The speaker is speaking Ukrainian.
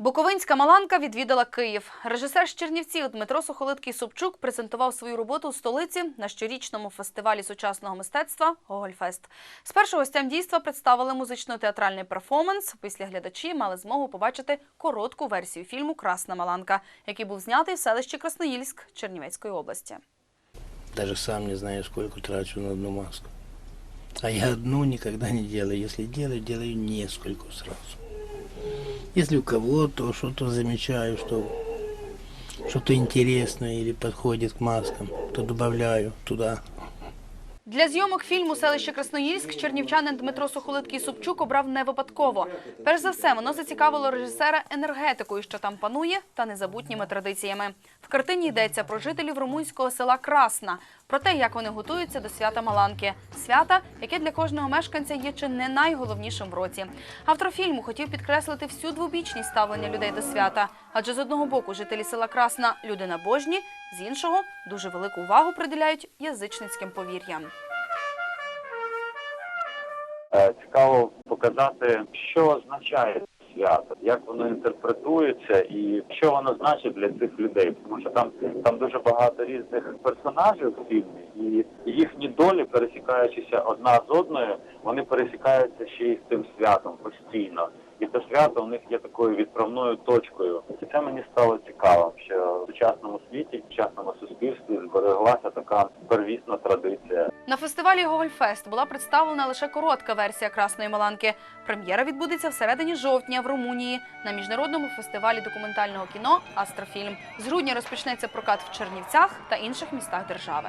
Буковинська Маланка відвідала Київ. Режисер з Чернівців Дмитро Сухолиткий Собчук презентував свою роботу у столиці на щорічному фестивалі сучасного мистецтва Гогольфест. Спершу гостям дійства представили музично-театральний перформанс. Після глядачі мали змогу побачити коротку версію фільму Красна Маланка, який був знятий в селищі Красноїльськ Чернівецької області. Даже сам не знаю, сколько трачу на одну маску. А я одну никогда не делаю. Если делаю, делаю несколько сразу. Если у кого-то что-то замечаю, что что-то интересное или подходит к маскам, то добавляю туда. Для зйомок фільму Селище Красноїльськ чернівчанин Дмитро Сухолиткий Собчук обрав не випадково. Перш за все, воно зацікавило режисера енергетикою, що там панує, та незабутніми традиціями. В картині йдеться про жителів румунського села Красна, про те, як вони готуються до свята Маланки. Свята, яке для кожного мешканця є чи не найголовнішим в році. Автор фільму хотів підкреслити всю двобічність ставлення людей до свята. Адже з одного боку жителі села Красна люди набожні, з іншого дуже велику увагу приділяють язичницьким повір'ям. Е, Цікаво показати, що означає свято, як воно інтерпретується і що воно значить для цих людей. Тому що там, там дуже багато різних персонажів в фільмі, і їхні долі, пересікаючися одна з одною, вони пересікаються ще й з цим святом постійно. І це свято у них є такою відправною точкою. І це мені стало цікаво, що в сучасному світі, в сучасному суспільстві збереглася така первісна традиція. На фестивалі Гогольфест була представлена лише коротка версія Красної Маланки. Прем'єра відбудеться всередині жовтня в Румунії на міжнародному фестивалі документального кіно Астрофільм. З грудня розпочнеться прокат в Чернівцях та інших містах держави.